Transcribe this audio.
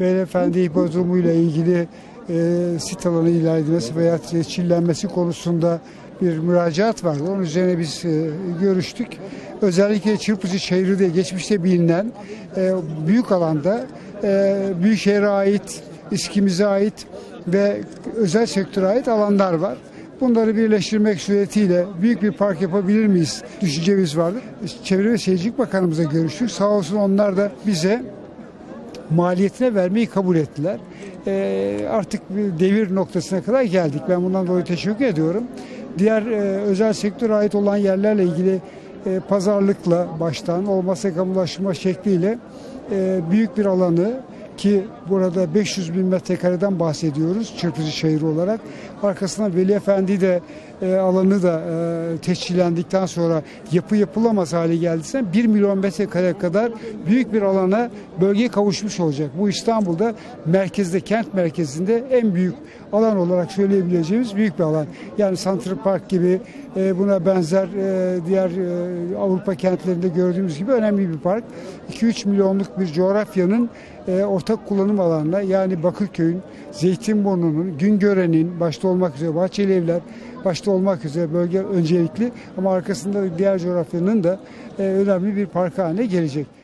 beyefendi ile ilgili e, sit alanı ilan edilmesi veya çillenmesi konusunda bir müracaat vardı. Onun üzerine biz e, görüştük. Özellikle Çırpıcı Şehri diye geçmişte bilinen e, büyük alanda e, Büyükşehir'e ait, İSKİ'mize ait ve özel sektöre ait alanlar var. Bunları birleştirmek suretiyle büyük bir park yapabilir miyiz düşüncemiz vardı. Çevre ve Şehircilik Bakanımızla görüştük. Sağ olsun onlar da bize maliyetine vermeyi kabul ettiler. Ee, artık bir devir noktasına kadar geldik. Ben bundan dolayı teşekkür ediyorum. Diğer e, özel sektöre ait olan yerlerle ilgili e, pazarlıkla baştan olmazsa kamulaştırma şekliyle e, büyük bir alanı ki burada 500 bin metrekareden bahsediyoruz çırpıcı şehir olarak. Arkasından Veli Efendi de e, alanı da e, teşkillendikten sonra yapı yapılamaz hale geldiyse 1 milyon metrekare kadar büyük bir alana bölge kavuşmuş olacak. Bu İstanbul'da merkezde, kent merkezinde en büyük alan olarak söyleyebileceğimiz büyük bir alan. Yani Central Park gibi e, buna benzer e, diğer e, Avrupa kentlerinde gördüğümüz gibi önemli bir park. 2-3 milyonluk bir coğrafyanın e, ortak kullanım alanına yani Bakırköy'ün, Zeytinburnu'nun, Güngören'in başta olmak üzere Bahçeli Evler başta olmak üzere bölge öncelikli ama arkasında diğer coğrafyanın da e, önemli bir park haline gelecek.